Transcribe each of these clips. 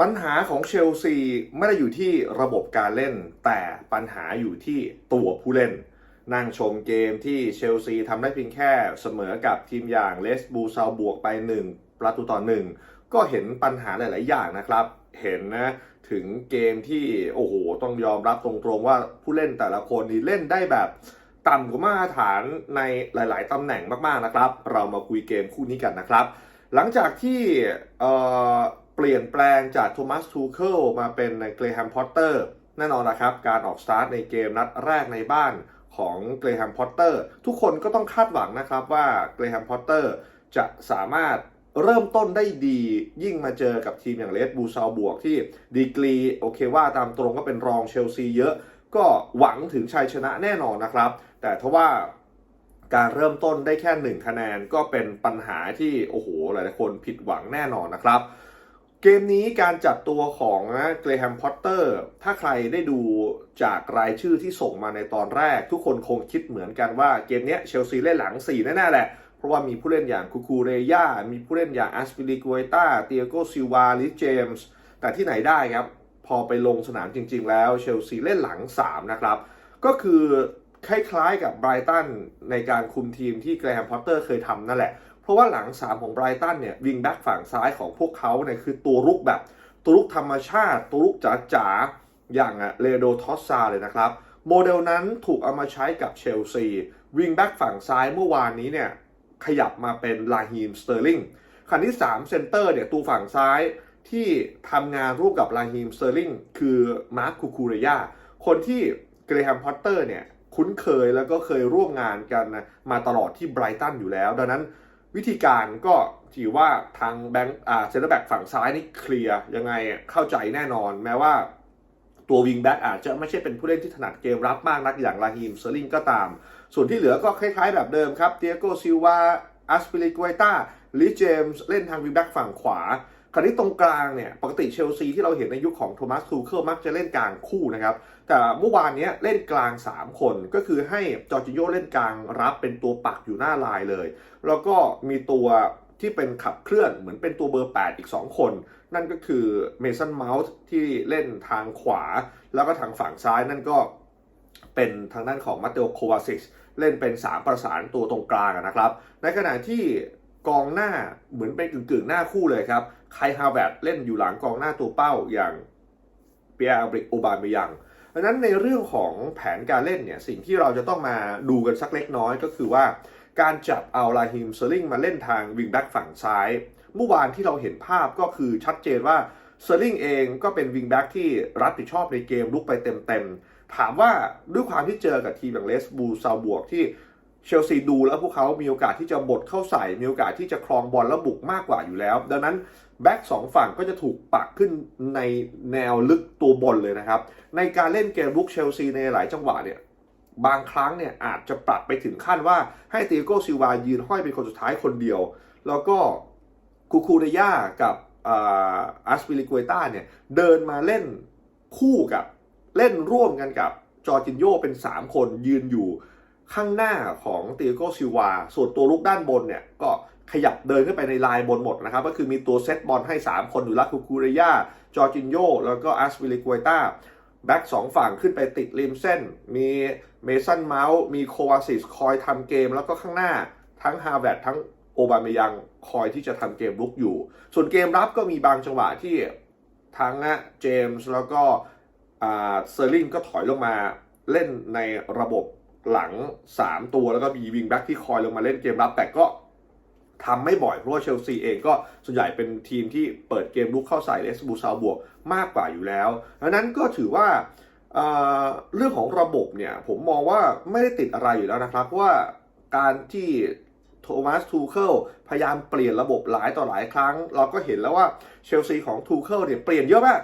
ปัญหาของเชลซีไม่ได้อยู่ที่ระบบการเล่น แต่ปัญหาอยู่ที่ตัวผู้เล่น นั่งชมเกมที่เชลซีทำได้เพียงแค่เสมอกับทีมอย่างเลสบูซาบวกไป 1 ประตูต่อหนึ่งก็เห็นปัญหาหลาย ๆ อย่างนะครับ เห็นนะถึงเกมที่โอ้โหต้องยอมรับตรงๆว่าผู้เล่นแต่ละคนนี่เล่นได้แบบต่ำกว่ามาตรฐานในหลาย ๆตำแหน่งมากๆนะครับ เรามาคุยเกมคู่นี้กันนะครับ หลังจากที่ เปลี่ยนแปลงจากโทมัสทูเคิลมาเป็นเกรแฮมพอตเตอร์แน่นอนนะครับ การออกสตาร์ทในเกมนัดแรกในบ้านของเกรแฮมพอตเตอร์ทุกคนก็ต้องคาดหวังนะครับว่าเกรแฮมพอตเตอร์จะสามารถเริ่มต้นได้ดียิ่งมาเจอกับทีมอย่างเลสบูซาบวกที่ดีกรีโอเคว่าตามตรงก็เป็นรองเชลซีเยอะ ก็หวังถึงชัยชนะแน่นอนนะครับ แต่ทว่าการเริ่มต้นได้แค่หนึ่งคะแนนก็เป็นปัญหาที่ โอ้โห หลายคนผิดหวังแน่นอนนะครับ เกมนี้การจัดตัวของเกรแฮมพอตเตอร์ ถ้าใครได้ดูจากรายชื่อที่ส่งมาในตอนแรก ทุกคนคงคิดเหมือนกันว่าเกมนี้เชลซีเล่นหลัง 4 แน่ๆแหละ เพราะว่ามีผู้เล่นอย่างคูคูเรย่า มีผู้เล่นอย่างอัสปิลิก u เ t ต้าเตียโกซิวาลิเจมส์แต่ที่ไหนได้ครับ พอไปลงสนามจริง ๆ แล้วเชลซีเล่นหลัง 3 นะครับ ก็คือคล้ายๆกับไบรตันในการคุมทีมที่แกรแฮมพอตเตอร์เคยทำนั่นแหละ เพราะว่าหลัง 3 ของไบรตันเนี่ยวิงแบ็กฝั่งซ้ายของพวกเขาเนี่ยคือตัวรุกแบบตัวรุกธรรมชาติ ตัวรุกจ๋าๆ อย่างเลโดทอสซาเลยนะครับ โมเดลนั้นถูกเอามาใช้กับเชลซีวิงแบ็กฝั่งซ้ายเมื่อวานนี้เนี่ยขยับมาเป็นลาฮีมสเตอร์ลิงคันที่3เซนเตอร์เนี่ยตัวฝั่งซ้ายที่ทำงานร่วมกับลาฮีมสเตอร์ลิงคือมาร์คคูคูเรยาคนที่เกรแฮมพอตเตอร์เนี่ยคุ้นเคยแล้วก็เคยร่วมงานกันนะมาตลอดที่ไบรตันอยู่แล้ว ดังนั้น วิธีการก็ถือว่าทางแบงค์อ่าเซนเตอร์แบ็กฝั่งซ้ายนี่เคลียร์ยังไงเข้าใจแน่นอน แม้ว่าตัววิงแบ็กอาจจะไม่ใช่เป็นผู้เล่นที่ถนัดเกมรับมากนักอย่างลาฮิมเซอร์ลิงก็ตาม ส่วนที่เหลือก็คล้ายๆแบบเดิมครับเตียโกซิลวาอัสปิลิก u เ t ต้าลิเจมส์เล่นทางวิงแบ็กฝั่งขวา คราวนี้ตรงกลางเนี่ยปกติเชลซีที่เราเห็นในยุคของโทมัสทูเคิลมักจะเล่นกลางคู่นะครับแต่เมื่อวานนี้เล่นกลาง 3 คนก็คือให้จอร์จิโยเล่นกลางรับเป็นตัวปักอยู่หน้าลายเลย แล้วก็มีตัวที่เป็นขับเคลื่อนเหมือนเป็นตัวเบอร์ 8 อีก 2 คน นั่นก็คือเมสันเมาส์ที่เล่นทางขวา แล้วก็ทางฝั่งซ้ายนั่นก็เป็นทางด้านของมาเตโอโควาซิชเล่นเป็น 3 ประสานตัวตรงกลางนะครับ ในขณะที่กองหน้าเหมือนเป็นกึ่งๆ หน้าคู่เลยครับ ไคฮาแวร์ดเล่นอยู่หลังกองหน้าตัวเป้าอย่างเปียร์บริกโอบาเมยังดังนั้นในเรื่องของแผนการเล่นเนี่ยสิ่งที่เราจะต้องมาดูกันสักเล็กน้อยก็คือว่าการจับเอาลาฮิมเซอร์ลิงมาเล่นทางวิงแบ็กฝั่งซ้าย เมื่อวานที่เราเห็นภาพก็คือชัดเจนว่าเซอร์ลิงเองก็เป็นวิงแบ็กที่รับผิดชอบในเกมลุกไปเต็มๆ ถามว่าด้วยความที่เจอกับทีมอย่างเลสบูซาบวกที่เชลซีดูแล้วพวกเขามีโอกาสที่จะบดเข้าใส่ มีโอกาสที่จะครองบอลแล้วบุกมากกว่าอยู่แล้ว ดังนั้น แบ็กสองฝั่งก็จะถูกปักขึ้นในแนวลึกตัวบนเลยนะครับ ในการเล่นเกมลุกเชลซีในหลายจังหวะเนี่ยบางครั้งเนี่ยอาจจะปรับไปถึงขั้นว่าให้ตีโกซิวายืนห้อยเป็นคนสุดท้ายคนเดียว แล้วก็คูคูเดย่ากับอัสปิลิก u เ t ต้าเนี่ยเดินมาเล่นคู่กับเล่นร่วมกันกับจอร์จินโยเป็น 3 คนยืนอยู่ข้างหน้าของตีโกซิวา ส่วนตัวลุกด้านบนเนี่ยก็ ขยับเดินขึ้นไปในลายบนหมดนะครับ ก็คือมีตัวเซตบอลให้ 3 คนอยู่ละคูคูเรย่าจอร์จินโยแล้วก็อัสปิลิก u เ t ต้าแบ็กสองฝั่งขึ้นไปติดริมเส้น มีเมสันเมาส์มีโควาซิสคอยทำเกม แล้วก็ข้างหน้าทั้งฮาร์แวร์ดทั้งโอบาเมยังคอยที่จะทำเกมลุกอยู่ ส่วนเกมรับก็มีบางจังหวะที่ทั้งเจมส์แล้วก็เซอร์ลิงก็ถอยลงมาเล่นในระบบหลัง 3 ตัวแล้วก็มีวิงแบ็กที่คอยลงมาเล่นเกมรับแต่ก็ ทำไม่บ่อยเพราะว่าเชลซีเองก็ส่วนใหญ่เป็นทีมที่เปิดเกมลุกเข้าใส่เลสบูซาบวกมากกว่าอยู่แล้วดังนั้นก็ถือว่าเเรื่องของระบบเนี่ยผมมองว่าไม่ได้ติดอะไรอยู่แล้วนะครับเพราะว่าการที่โทมัสทูเคิลพยายามเปลี่ยนระบบหลายต่อหลายครั้ง เราก็เห็นแล้วว่าเชลซีของทูเคิลเนี่ยเปลี่ยนเยอะมาก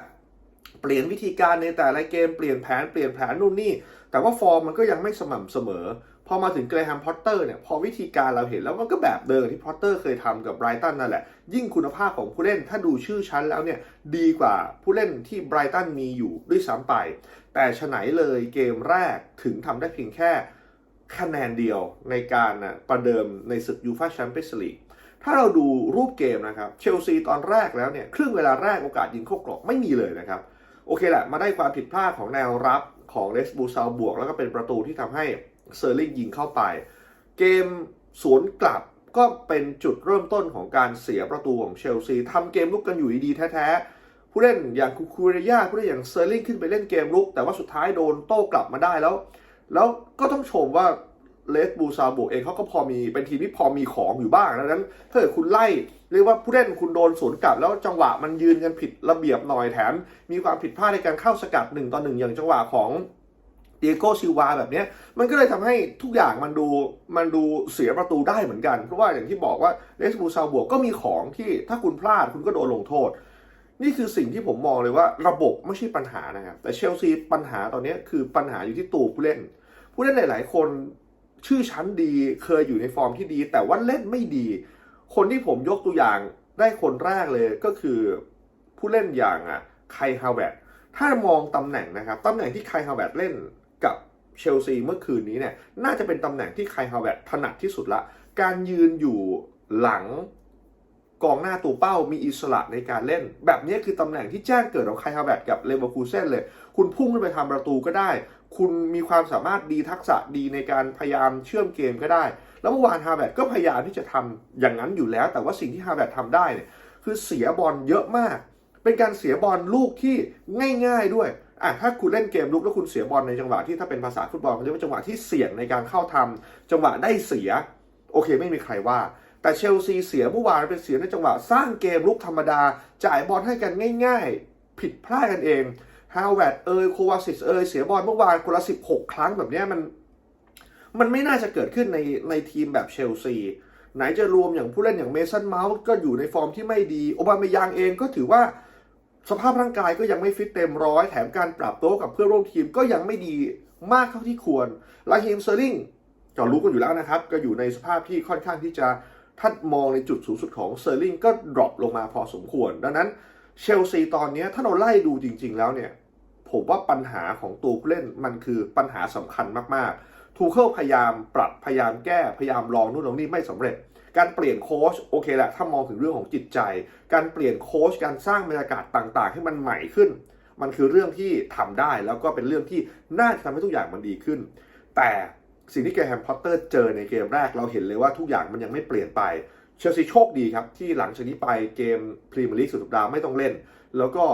เปลี่ยนวิธีการในแต่ละเกมเปลี่ยนแผนเปลี่ยนแผนนู่นนี่ แต่ว่าฟอร์มมันก็ยังไม่สม่ำเสมอ พอมาถึงเกรแฮมพอตเตอร์เนี่ยพอวิธีการเราเห็นแล้วมันก็แบบเดิมที่พอตเตอร์เคยทำกับไบรตันนั่นแหละ ยิ่งคุณภาพของผู้เล่นถ้าดูชื่อชั้นแล้วเนี่ยดีกว่าผู้เล่นที่ไบรตันมีอยู่ด้วยซ้ำไป แต่ฉไหนเลยเกมแรกถึงทำได้เพียงแค่คะแนนเดียวในการประเดิมในศึกยูฟาแชมเปี้ยนส์ลีกถ้าเราดูรูปเกมนะครับเชลซีตอนแรกแล้วเนี่ยครึ่งเวลาแรกโอกาสยิงเข้ากรอบไม่มีเลยนะครับโอเคแหละมาได้ความผิดพลาดของแนวรับของเลสบูซาบวก แล้วก็เป็นประตูที่ทำให้ เซอร์ลิงยิงเข้าไป เกมสวนกลับก็เป็นจุดเริ่มต้นของการเสียประตูของเชลซีทำเกมลุกกันอยู่ดีๆแท้ๆ ผู้เล่นอย่างคูคูเรียผู้เล่นอย่างเซอร์ลิงขึ้นไปเล่นเกมลุก แต่ว่าสุดท้ายโดนโต้กลับมาได้แล้ว แล้วก็ต้องชมว่าเลสบูซาบวกเองเขาก็พอมีเป็นทีมที่พอมีของอยู่บ้างดังนั้นถ้าเกิดคุณไล่เรียกว่าผู้เล่นคุณโดนสวนกลับ แล้วจังหวะมันยืนกันผิดระเบียบหน่อยแถม มีความผิดพลาดในการเข้าสกัดหนึ่งต่อหนึ่งอย่างจังหวะของ เดียโกซิวาแบบนี้มันก็เลยทำให้ทุกอย่างมันดูมันดูเสียประตูได้เหมือนกัน เพราะว่าอย่างที่บอกว่าเลสบูซาบวกก็มีของที่ถ้าคุณพลาดคุณก็โดนลงโทษ นี่คือสิ่งที่ผมมองเลยว่าระบบไม่ใช่ปัญหานะครับ แต่เชลซีปัญหาตอนนี้คือปัญหาอยู่ที่ตัวผู้เล่น ผู้เล่นหลาย ๆ คนชื่อชั้นดีเคยอยู่ในฟอร์มที่ดี แต่ว่าเล่นไม่ดี คนที่ผมยกตัวอย่างได้คนแรกเลยก็คือผู้เล่นอย่างอะไคฮาวเวตถ้ามองตำแหน่งนะครับตำแหน่งที่ไคฮาวเวตเล่น เชลซีเมื่อคืนนี้เนี่ยน่าจะเป็นตำแหน่งที่ไคฮาวเวตถนัดที่สุดละ การยืนอยู่หลังกองหน้าตัวเป้ามีอิสระในการเล่น แบบนี้คือตำแหน่งที่แจ้งเกิดของไคฮาวเวตกับเลเวอร์คูเซนเลย คุณพุ่งขึ้นไปทำประตูก็ได้ คุณมีความสามารถดีทักษะดีในการพยายามเชื่อมเกมก็ได้ แล้วเมื่อวานฮาแบตก็พยายามที่จะทำอย่างนั้นอยู่แล้ว แต่ว่าสิ่งที่ฮาแบตทำได้เนี่ยคือเสียบอลเยอะมาก เป็นการเสียบอลลูกที่ง่าย ๆด้วย อะถ้าคุณเล่นเกมลุกแล้วคุณเสียบอลในจังหวะที่ถ้าเป็นภาษาฟุตบอลเขาเรียกว่าจังหวะที่เสี่ยงในการเข้าทำจังหวะได้เสีย โอเคไม่มีใครว่า แต่เชลซีเสียเมื่อวานเป็นเสียในจังหวะสร้างเกมลุกธรรมดา จ่ายบอลให้กันง่าย ๆ ผิดพลาดกันเองฮาวเวตเอยโควาซิสเอยเสียบอลเมื่อวานคนละ16ครั้งแบบเนี้ยมันมันไม่น่าจะเกิดขึ้นในในทีมแบบเชลซีไหนจะรวมอย่างผู้เล่นอย่างเมสันเมาส์ก็อยู่ในฟอร์มที่ไม่ดี โอบาเมยางเองก็ถือว่า สภาพร่างกายก็ยังไม่ฟิตเต็มร้อยแถมการปรับต๊ะกับเพื่อนร่วมทีมก็ยังไม่ดีมากเท่าที่ควรลาฮิมเซอร์ลิงก็รู้กันอยู่แล้วนะครับ ก็อยู่ในสภาพที่ค่อนข้างที่จะถ้ามองในจุดสูงสุดของเซอร์ลิงก็ดรอปลงมาพอสมควร ดังนั้นเชลซีตอนนี้ถ้าเราไล่ดูจริง ๆ แล้วเนี่ยผมว่าปัญหาของตัวผู้เล่นมันคือปัญหาสำคัญมากๆ ทูเคิลพยายามปรับพยายามแก้พยายามลองนู่นลองนี่ไม่สำเร็จ การเปลี่ยนโค้ชโอเคแหละถ้ามองถึงเรื่องของจิตใจ การเปลี่ยนโค้ชการสร้างบรรยากาศต่างๆ ให้มันใหม่ขึ้น มันคือเรื่องที่ทำได้แล้วก็เป็นเรื่องที่น่าจะทำให้ทุกอย่างมันดีขึ้น แต่สิ่งที่แกแฮมพอตเตอร์เจอในเกมแรกเราเห็นเลยว่าทุกอย่างมันยังไม่เปลี่ยนไปเชลซีโชคดีครับ ที่หลังจากนี้ไปเกมพรีเมียร์ลีกสุดสัปดาห์ไม่ต้องเล่น แล้วก็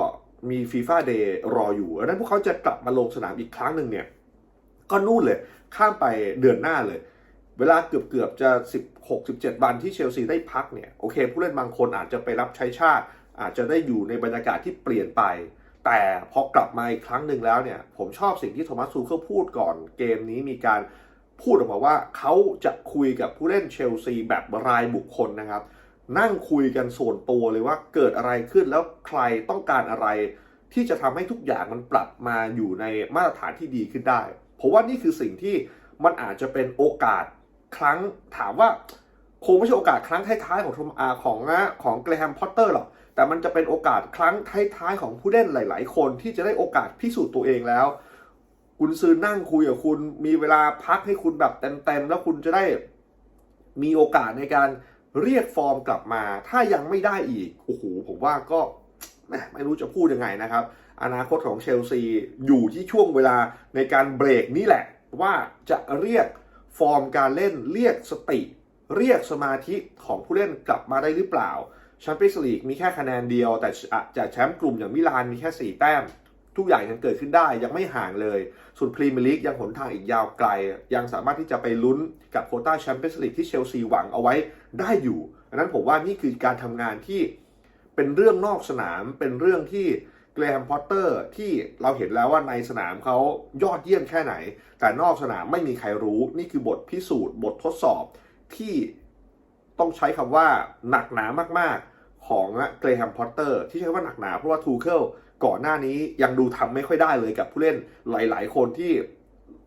มีฟีฟ่าเดย์รออยู่ดังนั้นพวกเขาจะกลับมาลงสนามอีกครั้งหนึ่งเนี่ยก็นู่นเลย ข้ามไปเดือนหน้าเลย เวลาเกือบเกือบจะ 16 17 วันที่เชลซีได้พักเนี่ยโอเค ผู้เล่นบางคนอาจจะไปรับใช้ชาติ อาจจะได้อยู่ในบรรยากาศที่เปลี่ยนไป แต่พอกลับมาอีกครั้งหนึ่งแล้วเนี่ย ผมชอบสิ่งที่โทมัสซูเคิลพูดก่อนเกมนี้มีการพูดออกมาว่าเขาจะคุยกับผู้เล่นเชลซีแบบรายบุคคลนะครับ นั่งคุยกันส่วนตัวเลยว่าเกิดอะไรขึ้นแล้วใครต้องการอะไรที่จะทำให้ทุกอย่างมันปรับมาอยู่ในมาตรฐานที่ดีขึ้นได้ ผมว่านี่คือสิ่งที่มันอาจจะเป็นโอกาส ครั้งถามว่าคงไม่ใช่โอกาสครั้งท้ายๆของทอมอาของนะของเกรแฮมพอตเตอร์หรอกแต่มันจะเป็นโอกาสครั้งท้ายๆของผู้เล่นหลาย ๆ คนที่จะได้โอกาสพิสูจน์ตัวเองแล้ว คุณซื้อนั่งคุยกับคุณมีเวลาพักให้คุณแบบเต็มๆแล้วคุณจะได้มีโอกาสในการเรียกฟอร์มกลับมา ถ้ายังไม่ได้อีกโอ้โหผมว่าก็ไม่รู้จะพูดยังไงนะครับ อนาคตของเชลซีอยู่ที่ช่วงเวลาในการเบรกนี่แหละ ว่าจะเรียก ฟอร์มการเล่นเรียกสติ เรียกสมาธิของผู้เล่นกลับมาได้หรือเปล่าแชมเปี้ยนส์ลีกมีแค่คะแนนเดียว แต่อาจะแชมป์กลุ่มอย่างมิลานมีแค่ 4 แต้ม ทุกอย่างยังเกิดขึ้นได้ยังไม่ห่างเลย ส่วนพรีเมียร์ลีกยังหนทางอีกยาวไกล ยังสามารถที่จะไปลุ้นกับโคต้าแชมเปี้ยนส์ลีกที่เชลซีหวังเอาไว้ได้อยู่ดังนั้นผมว่านี่คือการทำงานที่เป็นเรื่องนอกสนามเป็นเรื่องที่ เกรแฮมพอตเตอร์ที่เราเห็นแล้วว่าในสนามเขายอดเยี่ยมแค่ไหน แต่นอกสนามไม่มีใครรู้นี่คือบทพิสูจน์บททดสอบที่ต้องใช้คำว่าหนักหนามากๆของเกรแฮมพอตเตอร์ที่ใช้ว่าหนักหนาเพราะว่าทูเคิลก่อนหน้านี้ยังดูทำไม่ค่อยได้เลยกับผู้เล่นหลาย ๆ คนที่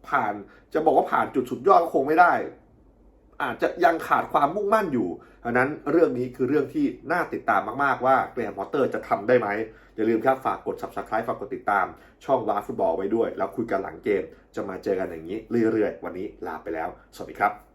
ผ่านจะบอกว่าผ่านจุดสุดยอดก็คงไม่ได้ อาจจะยังขาดความมุ่งมั่นอยู่ดังนั้นเรื่องนี้คือเรื่องที่น่าติดตามมาก ๆ ว่าแกรแฮมพอตเตอร์จะทำได้ไหม อย่าลืมครับฝากกด subscribe ฝากกดติดตาม ช่องว้าฟุตบอลไว้ด้วย แล้วคุยกันหลังเกม จะมาเจอกันอย่างนี้เรื่อย ๆ วันนี้ลาไปแล้ว สวัสดีครับ